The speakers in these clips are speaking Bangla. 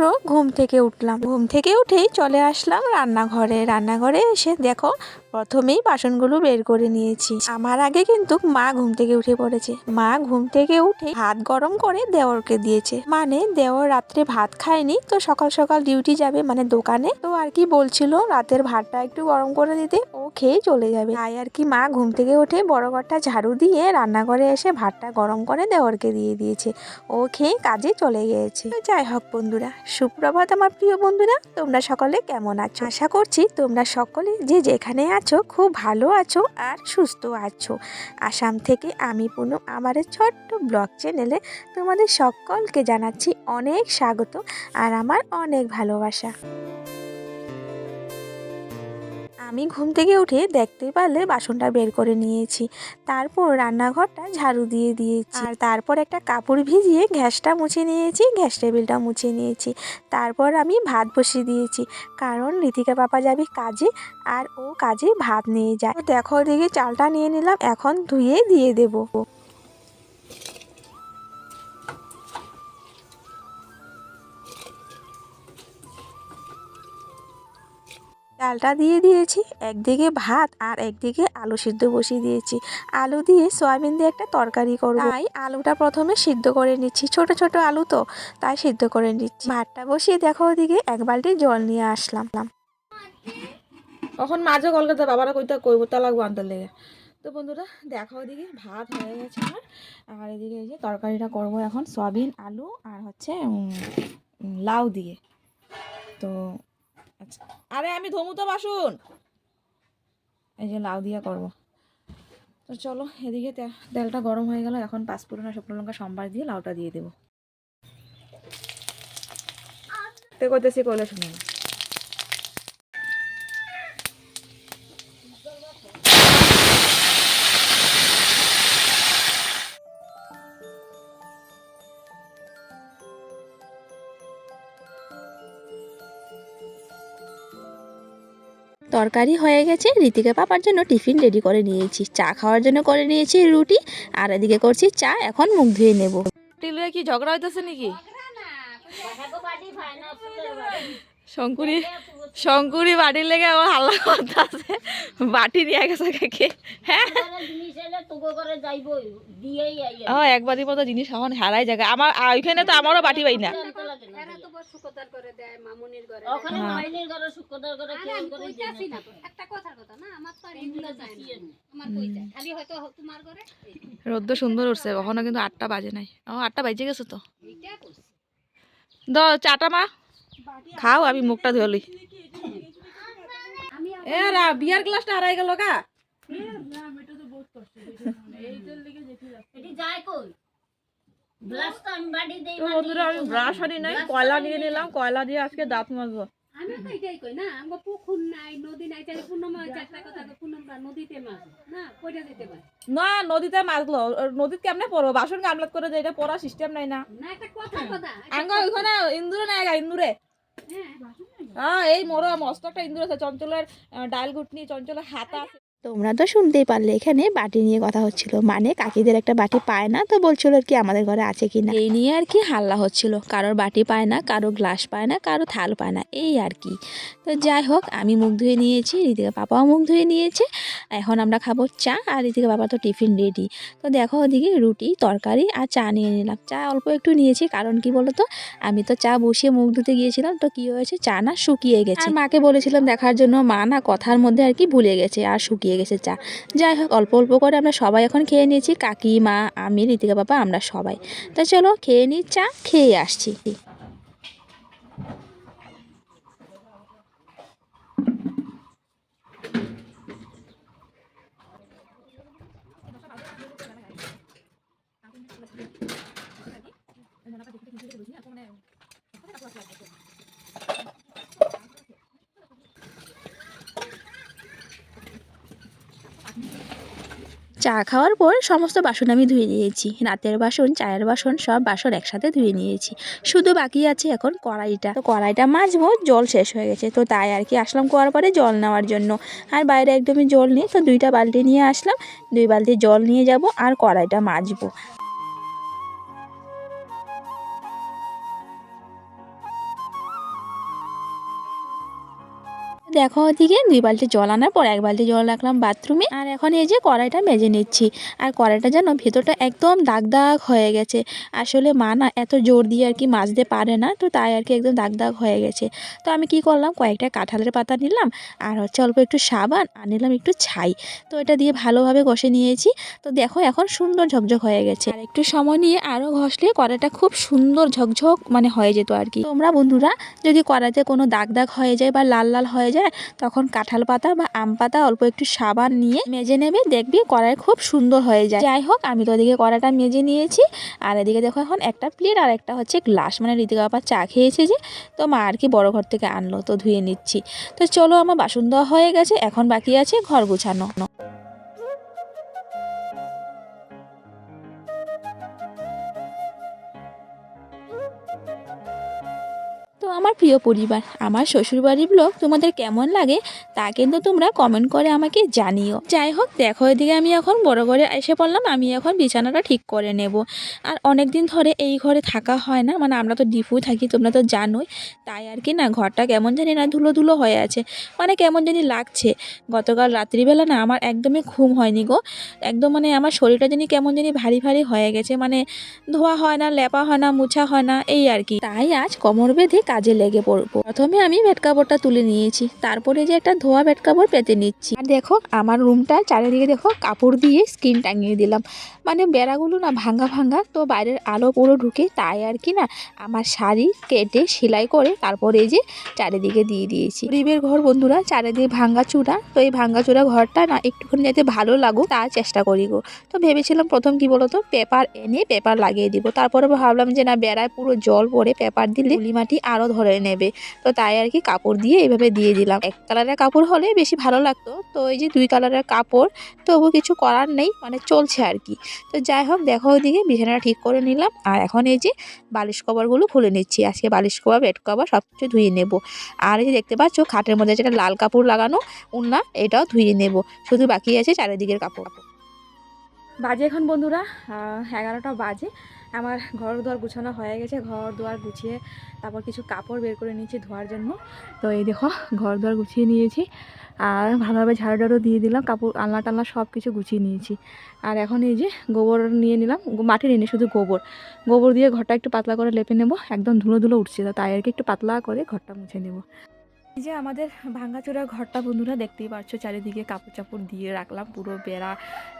মাত্র ঘুম থেকে উঠলাম। ঘুম থেকে উঠেই চলে আসলাম রান্নাঘরে। রান্নাঘরে এসে দেখো প্রথমেই বাসনগুলো বের করে নিয়েছি। আমার আগে কিন্তু মা ঘুম থেকে উঠে পড়েছে। মা ঘুম থেকে উঠে ভাত গরম করে দেওরকে দিয়েছে। মানে দেওর রাত্রে ভাত খায়নি, তো সকাল সকাল ডিউটি যাবে মানে দোকানে। তো আর কি বলছিল, রাতের ভাতটা একটু গরম করে দিতে, ও খেয়ে চলে যাবে। তাই আর কি মা ঘুম থেকে উঠে বড় ঘরটা ঝাড়ু দিয়ে রান্নাঘরে এসে ভাতটা গরম করে দেওরকে দিয়ে দিয়েছে। ও খেয়ে কাজে চলে গিয়েছে। যাই হোক বন্ধুরা, সুপ্রভাত আমার প্রিয় বন্ধুরা, তোমরা সকলে কেমন আছো? আশা করছি তোমরা সকলে যে যেখানে আছো, খুব ভালো আছো আর সুস্থ আছো। আসাম থেকে আমি পুনম আমার ছোট্ট ব্লগ চ্যানেলে তোমাদের সকলকে জানাচ্ছি অনেক স্বাগত আর আমার অনেক ভালোবাসা। আমি ঘুম থেকে উঠে দেখতে পারলে বাসনটা বের করে নিয়েছি। তারপর রান্নাঘরটা ঝাড়ু দিয়ে দিয়েছি। আর তারপর একটা কাপড় ভিজিয়ে গ্যাসটা মুছে নিয়েছি, গ্যাস টেবিলটা মুছে নিয়েছি। তারপর আমি ভাত বসিয়ে দিয়েছি। কারণ ঋতিকা পাপা যাবে কাজে আর ও কাজে ভাত নিয়ে যায়। দেখো দেখি চালটা নিয়ে নিলাম, এখন ধুয়ে দিয়ে দেবো। ডালটা দিয়ে দিয়েছি, একদিকে ভাত আর একদিকে আলু সিদ্ধ বসিয়ে দিয়েছি। আলু দিয়ে সয়াবিন দিয়ে একটা তরকারি করব। তাই আলুটা প্রথমে সিদ্ধ করে নিচ্ছি। ছোট ছোট আলু তো, তাই সিদ্ধ করে নিচ্ছি। ভাতটা বসিয়ে দেখো ওদিকে এক বালতি জল নিয়ে আসলাম। তখন মাঝে কলকাতা বাবারা কইতে কইব তা লাগবো আনতে লেগে। তো বন্ধুরা, দেখো ওদিকে ভাত হয়ে গেছে আমার। আর এদিকে এই যে তরকারিটা করব এখন, সয়াবিন, আলু আর হচ্ছে লাউ দিয়ে। তো আচ্ছা। আরে আমি ধমু তো বাসুন। এই যে লাউ দিয়া করব। তো চলো এদিকে তেলটা গরম হয়ে গেল এখন পাঁচফোড়ন আর শুকনো লঙ্কা সম্বার দিয়ে লাউটা দিয়ে দেবো। তে কইতেছি কইলে শুনে তরকারি হয়ে গেছে। ঋতিকা পাপার জন্য টিফিন রেডি করে নিয়েছি। চা খাওয়ার জন্য করে নিয়েছি রুটি। আর এদিকে করছি চা এখন মুখ ধুয়ে নেব। টিলুয়া কি ঝগড়া হইতেছে নাকি? শঙ্কুরি শঙ্কুরি বাটির লেগে আমার হাল্লা করতেছে বাটি নিয়ে গেছে কাকে। হ্যাঁ। ও একবারই মতো জিনিস এখন হারাই জায়গা আমার ওইখানে তো আমারও বাটি পাই না। রোদ্দ সুন্দর উঠছে কখনো কিন্তু আটটা বাজে নাই। ও আটটা বাজে গেছে তো। দ চাটা মা। খাও আমি মুখটা ধুয়ে লই। এ রা বিয়ার গ্লাসটা হারাই গেল কা তো বন্ধুরা আমি ব্রাশ আনি নাই কয়লা নিয়ে নিলাম কয়লা দিয়ে আজকে দাঁত মাজবো। আমি তো এটাই কই না আমার পুকুর নাই নদী নাই তাহলে পূর্ণমা হচ্ছে কথা পূর্ণমরা নদীতে মাছ না কইটা দিতে পারে না নদীতে মাছলো নদীতে কেমনে পড়ব? বাসন গামলাত করে যে এটা সিস্টেম নাই না। না একটা কথা কথা। আঙ্গ ওইখানে ইন্দুরে নাই গা ইন্দুরে। হ্যাঁ হ্যাঁ এই মোর মস্ত একটা ইন্দুর আছে চঞ্চলের ডাল গুটনি চঞ্চলের হাতা আছে। তোমরা তো শুনতেই পারলে এখানে বাটি নিয়ে কথা হচ্ছিল। মানে কাকিদের একটা বাটি পায় না তো বলছিল আর কি আমাদের ঘরে আছে কি না এই নিয়ে আর কি হাল্লা হচ্ছিল। কারোর বাটি পায় না কারও গ্লাস পায় না কারও থাল পায় না এই আর কি। তো যাই হোক আমি মুখ ধুয়ে নিয়েছি ঋতিকা পাপাও মুখ ধুয়ে নিয়েছে। এখন আমরা খাব চা আর ঋতিকা বাবা তো টিফিন রেডি তো দেখো ওদিকে রুটি তরকারি আর চা নিয়ে নিলাম। চা অল্প একটু নিয়েছি কারণ কি বলতো আমি তো চা বসিয়ে মুখ ধুতে গিয়েছিলাম তো কি হয়েছে চা না শুকিয়ে গেছে। মাকে বলেছিলাম দেখার জন্য মা না কথার মধ্যে আর কি ভুলে গেছে আর শুকিয়ে গেছে চা যাই হোক, অল্প অল্প করে আমরা সবাই এখন খেয়ে নিয়েছি। কাকি, মা, আমি ঋতিকা বাবা, আমরা সবাই। তা চলো, খেয়ে নিই চা, খেয়ে আসছি। চা খাওয়ার পর সমস্ত বাসন আমি ধুয়ে নিয়েছি। রাতের বাসন, চায়ের বাসন সব বাসন একসাথে ধুয়ে নিয়েছি। শুধু বাকি আছে এখন কড়াইটা। তো কড়াইটা মাজবো, জল শেষ হয়ে গেছে। তো তাই আর কি আসলাম কুয়ার পরে জল নেওয়ার জন্য। আর বাইরে একদমই জল নেই, তো দুইটা বালতি নিয়ে আসলাম। দুই বালতি জল নিয়ে যাব আর কড়াইটা মাজবো। দেখো ওদিকে দুই বালতি জল আনার পর এক বালতি জল রাখলাম বাথরুমে। আর এখন এই যে কড়াইটা মেজে নিচ্ছি। আর কড়াইটা যেন ভেতরটা একদম দাগ দাগ হয়ে গেছে। আসলে মা না এত জোর দিয়ে আর কি মাজতে পারে না, তো তাই আর কি একদম দাগ দাগ হয়ে গেছে। তো আমি কি করলাম, কয়েকটা কাঁঠালের পাতা নিলাম, আর হচ্ছে অল্প একটু সাবান, আর নিলাম একটু ছাই। তো এটা দিয়ে ভালোভাবে ঘষে নিয়েছি। তো দেখো এখন সুন্দর ঝকঝক হয়ে গেছে। আর একটু সময় নিয়ে আরও ঘষলে কড়াইটা খুব সুন্দর ঝকঝক মানে হয়ে যেত আর কি। তোমরা বন্ধুরা যদি কড়াইতে কোনো দাগ দাগ হয়ে যায় বা লাল লাল হয়ে যায় তখন কাঁঠাল পাতা বা আম পাতা অল্প একটু সাবান নিয়ে মেজে নেবে, দেখবি কড়াই খুব সুন্দর হয়ে যায়। যাই হোক, আমি তো ওদিকে কড়াইটা মেজে নিয়েছি, আর এদিকে দেখো এখন একটা প্লেট আর একটা হচ্ছে গ্লাস মানে ঋতিকা বাবা চা খেয়েছে যে, তো মা আর কি বড় ঘর থেকে আনলো, তো ধুয়ে নিচ্ছি। তো চলো, আমার বাসন দেওয়া হয়ে গেছে, এখন বাকি আছে ঘর গুছানো। আমার প্রিয় পরিবার, আমার শ্বশুরবাড়ির ব্লগ তোমাদের কেমন লাগে তা কিন্তু তোমরা কমেন্ট করে আমাকে জানিও। যাই হোক, দেখো এদিকে আমি এখন বড় ঘরে এসে পড়লাম, আমি এখন বিছানাটা ঠিক করে নেব। আর অনেক দিন ধরে এই ঘরে থাকা হয় না মানে আমরা তো ডিফু থাকি, তোমরা তো জানোই, তাই আর কি না, ঘরটা কেমন জানি না ধুলো ধুলো হয়ে আছে মানে কেমন জানি লাগছে। গতকাল রাত্রিবেলা না আমার একদমই ঘুম হয়নি গো, একদম মানে আমার শরীরটা জানি কেমন জানি ভারী ভারী হয়ে গেছে মানে ধোয়া হয় না, লেপা হয় না, মুছা হয় না, এই আর কি। তাই আজ কোমর বেঁধে কাজে লেগে পড়ব। প্রথমে আমি বেড কাপড়টা তুলে নিয়েছি, তারপরে যে একটা ধোয়া বেড কাপড় পেতে নিচ্ছি। আর দেখো, আমার রুমটা চারিদিকে দেখো, কাপড় দিয়ে স্ক্রিন টাঙিয়ে দিলাম। মানে বেড়াগুলো না ভাঙ্গা ভাঙ্গা, তো বাইরের আলো পুরো ঢুকে তাই আর কি না, আমার শাড়ি কেটে সেলাই করে তারপরে এই যে চারিদিকে দিয়ে দিয়েছি। গরিবের ঘর বন্ধুরা, চারিদিকে ভাঙ্গা চূড়া, তো এই ভাঙ্গা চূড়া ঘরটা না একটুখানি যাতে ভালো লাগুক তার চেষ্টা করি গো। তো ভেবেছিলাম প্রথম কি বলতো, পেপার এনে পেপার লাগিয়ে দিব। তারপরে ভাবলাম যে না, বেড়ায় পুরো জল পড়ে পেপার দিলে মাটি আরও ধরে নেবে। তো তাই আর কি কাপড় দিয়ে এইভাবে দিয়ে দিলাম। এক কালারের কাপড় হলে বেশি ভালো লাগতো। তো এই যে দুই কালারের কাপড়, তবু কিছু করার নেই মানে চলছে আর কি। তো যাই হোক, দেখো ওইদিকে বিছানাটা ঠিক করে নিলাম। আর এখন এই যে বালিশ কভারগুলো খুলে নিচ্ছি। আজকে বালিশ কভার, বেড কভার সব কিছু ধুয়ে নেব। আর এই যে দেখতে পাচ্ছ, খাটের মধ্যে যেটা লাল কাপড় লাগানো উন্না এটাও ধুয়ে নেব। শুধু বাকি আছে চারিদিকের কাপড়। বাজে এখন বন্ধুরা এগারোটা বাজে। আমার ঘর দুয়ার গুছানো হয়ে গেছে, ঘর দুয়ার গুছিয়ে তারপর কিছু কাপড় বের করে নিয়েছি ধোয়ার জন্য। তো এই দেখো, ঘর দুয়ার গুছিয়ে নিয়েছি, আর ভালোভাবে ঝাড়ু টাড়ু দিয়ে দিলাম, কাপড় আলনা টালনা সব কিছু গুছিয়ে নিয়েছি। আর এখন এই যে গোবর নিয়ে নিলাম মাটি নিয়ে শুধু গোবর। গোবর দিয়ে ঘরটা একটু পাতলা করে লেপে নেব, একদম ধুলো ধুলো উঠছে তাই আর কি একটু পাতলা করে ঘরটা মুছে নেব। এই যে আমাদের ভাঙ্গাচোরা ঘরটা বন্ধুরা দেখতেই পাচ্ছ চারিদিকে কাপড় চাপড় দিয়ে রাখলাম, পুরো বেড়া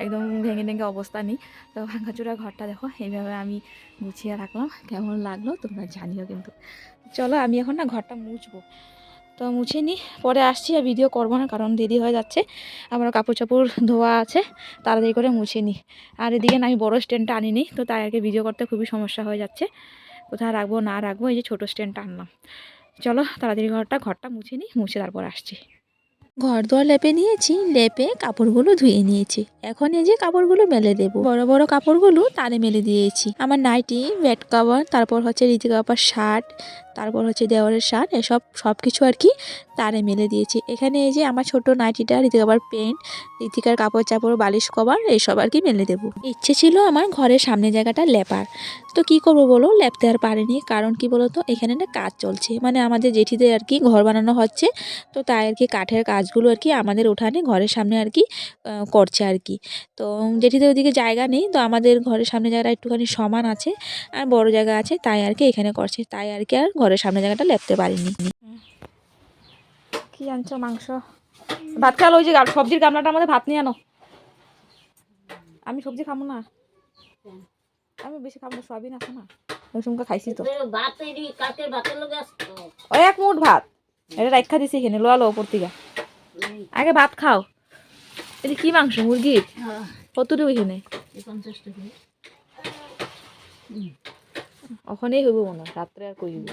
একদম ভেঙে ভেঙে অবস্থা নেই। তো ভাঙ্গাচোরা ঘরটা দেখো, এইভাবে আমি গুছিয়ে রাখলাম, কেমন লাগল তোমরা জানিও কিন্তু। চলো আমি এখন না ঘরটা মুছবো। তো মুছে নিই, পরে আসছি আর ভিডিও করব না, কারণ দেরি হয়ে যাচ্ছে। আমার কাপড় চাপড় ধোয়া আছে, তাড়াতাড়ি করে মুছে নিই। আর এদিকে না আমি বড়ো স্ট্যান্ডটা আনিনি, তো তাই আগে ভিডিও করতে খুবই সমস্যা হয়ে যাচ্ছে। কোথায় রাখব, না রাখব, এই যে ছোটো স্ট্যান্ডটা আনলাম। চলো তাড়াতাড়ি ঘরটা ঘরটা মুছে নিই, মুছে তারপর আসছি। ঘর দোয়ার লেপে নিয়েছি, লেপে কাপড়গুলো ধুয়ে নিয়েছি। এখন এই যে কাপড়গুলো মেলে দেব। বড় বড় কাপড়গুলো তারে মেলে দিয়েছি। আমার নাইটি বেড কাভার, তারপর হচ্ছে ঋতিকা বাবার শার্ট তারপর হচ্ছে দেওয়ারের শার্ট এসব সব কিছু আর কি তারে মেলে দিয়েছি। এখানে এই যে আমার ছোট নাইটিটা ঋতিকা বাবার প্যান্ট ঋতিকার কাপড় চাপড়, বালিশ কভার এইসব আর কি মেলে দেবো। ইচ্ছে ছিল আমার ঘরের সামনে জায়গাটা লেপার। তো কি করব বলো? লেপতে আর পারিনি। কারণ কি বলো তো এখানে না কাজ চলছে। মানে আমাদের জেঠিদের আর কি ঘর বানানো হচ্ছে। তো তাই আর কি কাঠের কাজগুলো আর কি আমাদের উঠানে ঘরের সামনে আর কি করছে আর কি। তো জেঠিদের ওদিকে জায়গা নেই। তো আমাদের ঘরের সামনে জায়গাটা একটুখানি সমান আছে। আর বড় জায়গা আছে, তাই আর কি এখানে করছে। তাই আর কি আর ঘরের সামনে জায়গাটা লেপতে পারিনি। কি আনছো মাংস? ভাত খাওয়ালো ওই যে সবজির গামলাটার মধ্যে ভাত নিয়ে আনো। আমি সবজি খাব না। আমি বেশি খাব না সয়াবিন আছে না। ওই খাইছি তো। বাতেরই কাকের বাতের লোক আসতো ওই এক মুঠ ভাত। এটা রাখা দিছি এখানে লোয়া লো ওপর থেকে। আগে ভাত খাও। এটা কি মাংস মুরগির? কতটুকু এখানে? পঞ্চাশ ওখানেই হইব মনে হয়, রাত্রে আর কইব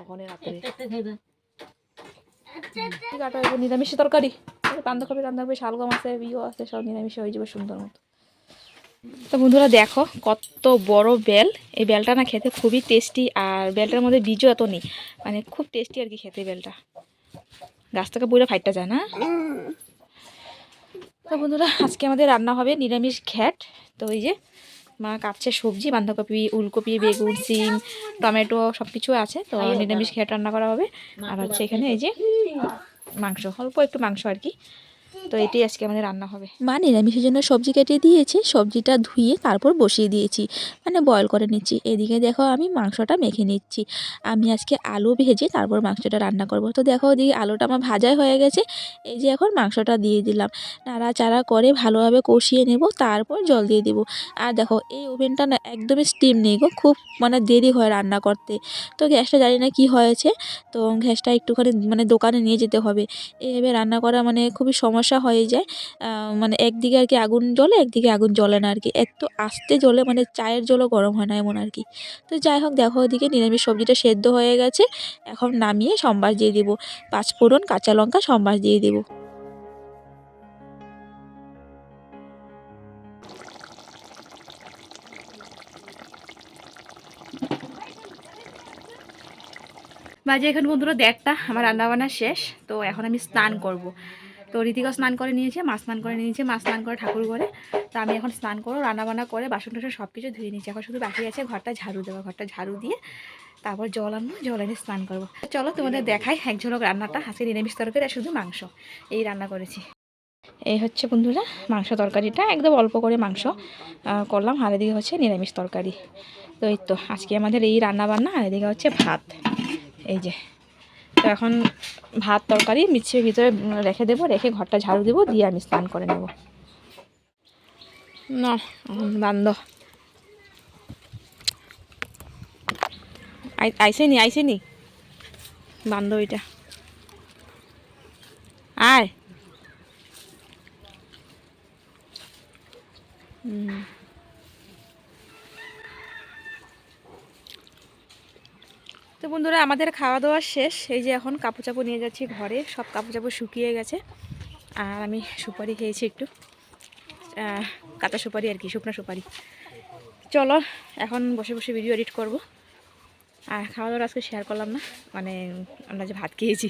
ওখানে রাত্রে কাটা হইব নিরামিষ তরকারি। বাঁধাকপি রান্ধাকপি শালগম আছে বিও আছে সব নিরামিষ হয়ে যাবে সুন্দর মতো। তো বন্ধুরা দেখো কত বড় বেল। এই বেলটা না খেতে খুবই টেস্টি আর বেলটার মধ্যে বীজও এত নেই। মানে খুব টেস্টি আর কি খেতে বেলটা। গাছ থেকে বইটা ফাইটটা যায় না? তো বন্ধুরা আজকে আমাদের রান্না হবে নিরামিষ ঘ্যাট। তো ওই যে মা কাটছে সবজি বাঁধাকপি উলকপি বেগুন সিম টমেটো সব কিছু আছে তো নিরামিষ খেয়ে রান্না করা হবে। আর হচ্ছে এখানে এই যে মাংস অল্প একটু মাংস আর কি। তো এটাই আজকে আমাদের রান্না হবে। মা নিরামিষের জন্য সবজি কেটে দিয়েছে সবজিটা ধুয়ে তারপর বসিয়ে দিয়েছি। মানে বয়ল করে নিচ্ছি। এদিকে দেখো আমি মাংসটা মেখে নিচ্ছি। আমি আজকে আলু ভেজে তারপর মাংসটা রান্না করব। তো দেখো ওদিকে আলুটা আমার ভাজাই হয়ে গেছে। এই যে এখন মাংসটা দিয়ে দিলাম। নাড়াচাড়া করে ভালোভাবে কষিয়ে নেব তারপর জল দিয়ে দেবো। আর দেখো এই ওভেনটা না একদমই স্টিম নেই গো খুব মানে দেরি হয় রান্না করতে। তো গ্যাসটা জানি না কি হয়েছে। তো গ্যাসটা একটুখানি মানে দোকানে নিয়ে যেতে হবে। এইভাবে রান্না করা মানে খুবই সমস্যা হয়ে যায় মানে একদিকে আর কি আগুন জ্বলে, একদিকে আগুন জ্বলে না আর কি। এত আস্তে জ্বলে মানে চায়ের জলও গরম হয় না এমন আর কি। তো যাই হোক, দেখো ওদিকে নিরামিষ সবজিটা সেদ্ধ হয়ে গেছে। এখন নামিয়ে সম্বাস দিয়ে দেবো। পাঁচফোড়ন কাঁচা লঙ্কা সম্বাস দিয়ে দেবো। বাজে এখন বন্ধুরা দেখটা আমার রান্না বান্না শেষ, তো এখন আমি স্নান করব। তো রীতিকা স্নান করে নিয়েছে, মা স্নান করে নিয়েছে, মা স্নান করে ঠাকুর ঘরে। তো আমি এখন স্নান করো রান্না বান্না করে বাসন টাসন সব কিছু ধুয়ে নিয়েছি। এখন শুধু বাকি আছে ঘরটা ঝাড়ু দেওয়া, ঘরটা ঝাড়ু দিয়ে তারপর জল আনব, জল এনে স্নান করব। চলো তোমাদের দেখাই এক ঝলক রান্নাটা, আজকে নিরামিষ তরকারি আর শুধু মাংস। এই রান্না করেছি। এই হচ্ছে বন্ধুরা মাংস তরকারিটা, একদম অল্প করে মাংস করলাম, আর এদিকে হচ্ছে নিরামিষ তরকারি। তো এই তো, আজকে আমাদের এই রান্না বান্না আর এদিকে হচ্ছে ভাত। এই যে তো এখন ভাত তরকারি মিক্সির ভিতরে রেখে দেবো, রেখে ঘরটা ঝাড়ু দেবো, দিয়ে আমি স্নান করে নেব। না বান্ধ। আইসেনি আইসেনি? বান্ধ ওইটা। আয়। হুম তো বন্ধুরা আমাদের খাওয়া দাওয়া শেষ। এই যে এখন কাপড় চাপড় নিয়ে যাচ্ছি ঘরে সব কাপড় চাপড় শুকিয়ে গেছে। আর আমি সুপারি খেয়েছি একটু। কাঁচা সুপারি আর কি শুকনো সুপারি। চলো এখন বসে বসে ভিডিও এডিট করব। আর খাওয়া দাওয়া আজকে শেয়ার করলাম না মানে আমরা যে ভাত খেয়েছি।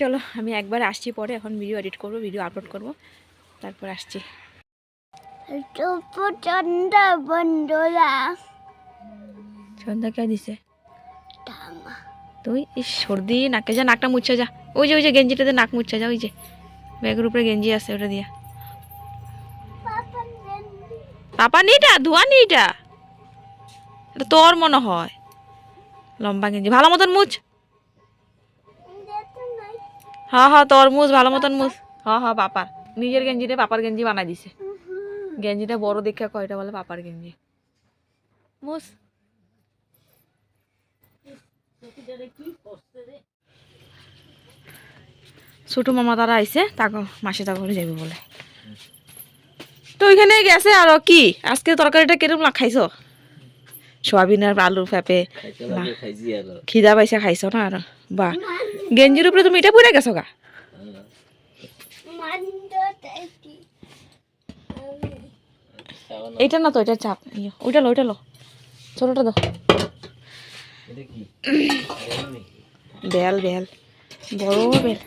চলো আমি একবার আসছি পরে এখন ভিডিও এডিট করব ভিডিও আপলোড করব। তারপর আসছি। প্রচণ্ড বন্ধুরা। সন্ধ্যা কে দিছে? তুই ইস সর্দি নাকে যা নাকটা মুচ্ছে যা। ওই যে ওই যে গেঞ্জিটাতে নাক মুচ্ছে যা ওই যে। ব্যাগের উপরে গেঞ্জি আছে ওটা দিয়া। পাপা নিটা ধোয়া নিটা। এটা তোর মনে হয়। লম্বা গেঞ্জি। ভালো মতন মুছ। হ্যাঁ হ্যাঁ তোর মুছ ভালো মতন মুছ। হ্যাঁ হ্যাঁ পাপার নিজের গেঞ্জিটা পাপার গেঞ্জি বানাই দিছে। গেঞ্জিটা বড় দেখে কয়টা বলে পাপার গেঞ্জি। মুছ। ছোট মামা তারা আইছে তাকে মাসে তা করে যাবে বলে। তো ওইখানে গেছে আর কি? আজকে তরকারিটা কিরম না খাইছো? সোয়াবিন আর আলু ফেপে খিদা পাইছে খাইছো না আর? বা গেঞ্জির উপরে তুমি এটা পরে গেছো গা? এটা না তো এটা চাপ। ইয়ে, ওইটা লো ওইটা লো। ছোটটা দাও। বেল বেল। বড় বেল।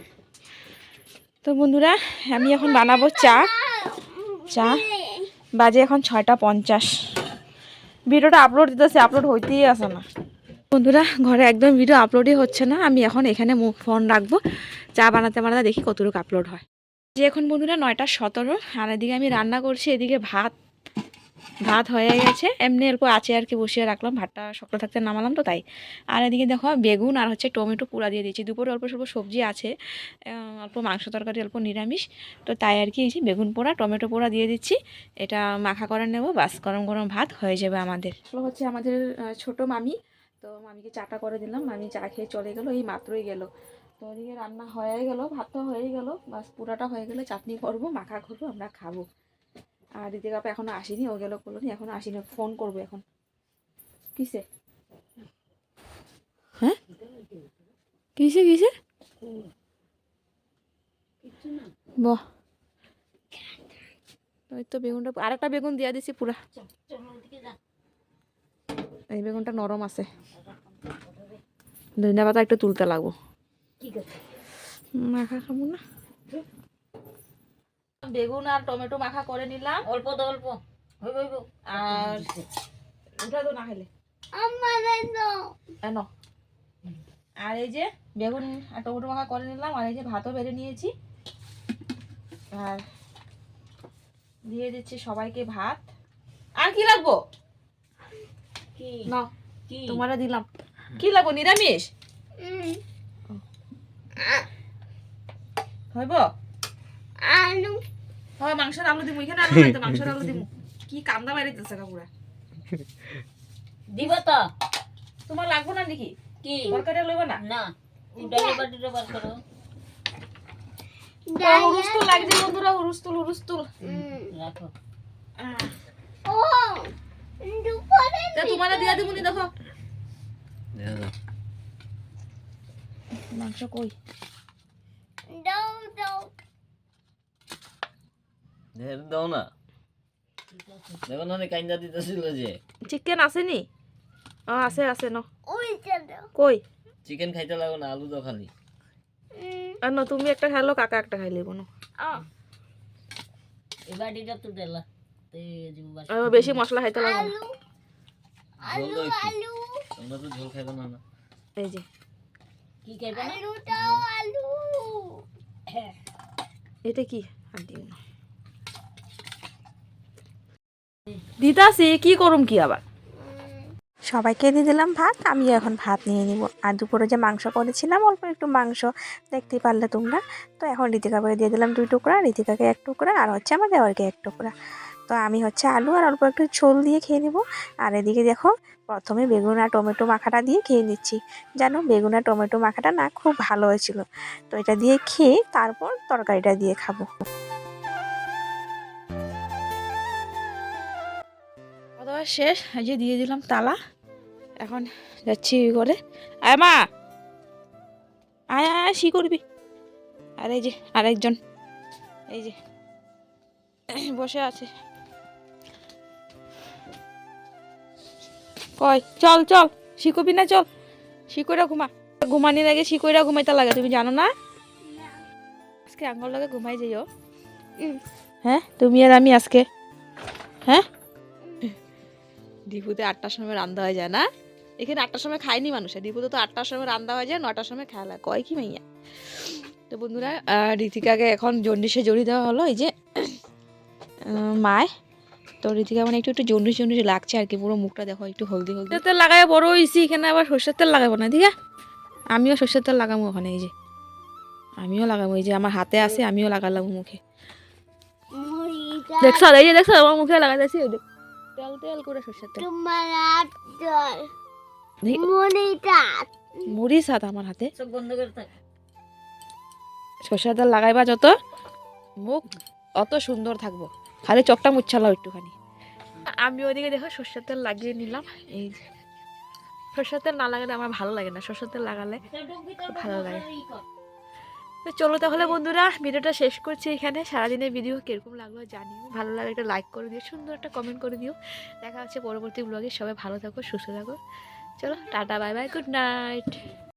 তো বন্ধুরা, আমি এখন বানাবো চা। চা বাজে এখন ছয়টা পঞ্চাশ। ভিডিওটা আপলোড দিতেছে আপলোড হইতেই আসে না। বন্ধুরা, ঘরে একদম ভিডিও আপলোডই হচ্ছে না। আমি এখন এখানে মুখ ফোন রাখব। চা বানাতে বানাতে দেখি কতটুকু আপলোড হয়। যে এখন বন্ধুরা, নয়টা সতেরো। আর এদিকে আমি রান্না করছি, এদিকে ভাত। ভাত হয়ে গেছে। এমনি এরকম আছে আর কি বসিয়ে রাখলাম, ভাতটা শক্ত থাকতে নামালাম তো তাই। আর এদিকে দেখো বেগুন আর হচ্ছে টমেটো পুরা দিয়ে দিয়েছি। দুপুরে অল্প স্বল্প সবজি আছে অল্প মাংস তরকারি, অল্প নিরামিষ। তো তাই আর কি এই যে বেগুন পোড়া, টমেটো পোড়া দিয়ে দিচ্ছি। এটা মাখা করে নেব, বাস গরম গরম ভাত হয়ে যাবে আমাদের। হচ্ছে আমাদের ছোট মামি। তো মামিকে চাটা করে দিলাম, মামি চা খেয়ে চলে গেলো, এই মাত্রই গেল। তো ওদিকে রান্না হয়ে গেল, ভাতটা হয়ে গেল, বাস পুরাটা হয়ে গেলে চাটনি করব, মাখা করব, আমরা খাব। আর দিদি কাপা এখনও আসেনি ও গেল করল এখনও আসেনি ফোন করব এখন। কিসে? হ্যাঁ? কিসে কিসে? বাহ। ওই তো বেগুনটা আরেকটা বেগুন দিয়া দিছি পুরা। এই বেগুনটা নরম আছে। ধনিয়া পাতা একটু তুলতে লাগবো। মাখা খাব না? বেগুন আর টমেটো মাখা করে নিলাম। অল্প তো অল্প। আর উঠা তো না খেলে। কেন আর এই যে বেগুন আর টমেটো মাখা করে নিলাম আর এই যে ভাতও বেড়ে নিয়েছি। আর দিয়ে দিচ্ছি সবাইকে ভাত। আর কি লাগবো? কি? না কি? দিলাম। কি লাগবো? নিরামিষ? হইব? আলু হয় মাংসের আলু দিমু এখানে আলু নাই তো মাংসের আলু দিমু। কি কান্দা বাইরেতেছে কাকুরা দিব তো। তোমার লাগবো না নাকি? কি? তরকারি লইব না? না। ডালি বাটিটা বার করো। হুরুস্তুল লাগছে বন্ধুরা হুরুস্তুল হুরুস্তুল। রাখো। ও দুপুরে তোমারে দিয়া দিমুনি দেখো। মাংস কই দাও দাও ঢের দাও না দেখো না কাইন্দা দিতেছিল যে। চিকেন আসেনি? ও আছে আছে ন। ওই কই? চিকেন খাইতে লাগো না আলু দাও খালি। আর ন তুমি একটা খাইলো কাকা একটা খাই লিব না। এই বাটিটা তো দেলা। তে বেশি মশলা খাইতে না। ঝোল দাও একটু। তোমরা তো ঝোল খাইবে না না। এই যে। কি খাইবে? আলু দাও আলু। এটা কি? আর দিও না। দিতাছি, কি করুম কি আবার? সবাইকে দিয়ে দিলাম ভাত, আমিও এখন ভাত নিয়ে নিব। আর দুপুরে যে মাংস করেছিলাম, অল্প একটু মাংস, দেখতেই পারলে তোমরা। তো এখন ঋতিকাকে দিয়ে দিলাম দুই টুকরা ঋতিকাকে এক টুকরা, আর হচ্ছে আমার দেওয়ারকে এক টুকরা। তো আমি হচ্ছে আলু আর অল্প একটু ঝোল দিয়ে খেয়ে নেব। আর এদিকে দেখো, প্রথমে বেগুন আর টমেটো মাখাটা দিয়ে খেয়ে নিচ্ছি। জানো, বেগুন আর টমেটো মাখাটা না খুব ভালো হয়েছিল। তো এটা দিয়ে খেয়ে তারপর তরকারিটা দিয়ে খাব। খাওয়া শেষ এই যে দিয়ে দিলাম তালা। এখন যাচ্ছি করে আয় মা! আয় আয় সি করবি। আর এই যে আরেকজন এই যে বসে আছে। কই? চল চল শিকবি না চল। শিকইরা ঘুমা। ঘুমানির আগে শিকইরা ঘুমাইতে লাগে তুমি জানো না? আজকে আঙ্গল লাগে ঘুমাই যাইও। হ্যাঁ তুমি আর আমি আজকে। হ্যাঁ? ডিপুতে আটটার সময় রান্না হয়ে যায় না। এখানে আটটার সময় খায়নি মানুষে। ডিপুতে তো আটটার সময় রান্না হয়ে যায় নটার সময় খেলা কয় কি মাইয়া? তো বন্ধুরা ঋতিকাকে এখন জন্ডিসে জড়িয়ে দেওয়া হলো। এই যে মায় তো ঋতিকা মানে একটু একটু জন্ডিস জন্ডিস লাগছে আর কি। পুরো মুখটা দেখো একটু হলদি হলদি। তেল লাগাই বড় হয়েছি এখানে আবার সর্ষের তেল লাগাবো না ঠিক আছে? আমিও সর্ষের তেল লাগাবো ওখানে এই যে। আমিও লাগাবো এই যে আমার হাতে আছে আমিও লাগালাম মুখে। দেখছ এই যে দেখছ আমার মুখে লাগাতেছি ওই দেখ। তেল তেল করে সর্ষের তেল। তোমার আদর দেখি, মুড়িটা মুড়ি সাত আমার হাতে। চোখ বন্ধ করে থাক। সর্ষের তেল লাগাইবা যত মুখ অত সুন্দর থাকব। খালি চোখটা মুচ্ছালাও একটুখানি। আমি ওইদিকে দেখো সর্ষের তেল লাগিয়ে নিলাম। এই যে। সর্ষের তেল না লাগালে আমার ভালো লাগে না। সর্ষের তেল লাগালে ভালো লাগে। তো চলো তাহলে বন্ধুরা, ভিডিওটা শেষ করছি এখানে। সারাদিনের ভিডিও কীরকম লাগল জানিও। ভালো লাগে একটা লাইক করে দিও, সুন্দর একটা কমেন্ট করে দিও। দেখা হচ্ছে পরবর্তী ব্লগে সবাই ভালো থাকো, সুস্থ থাকো। চলো, tata bye bye good night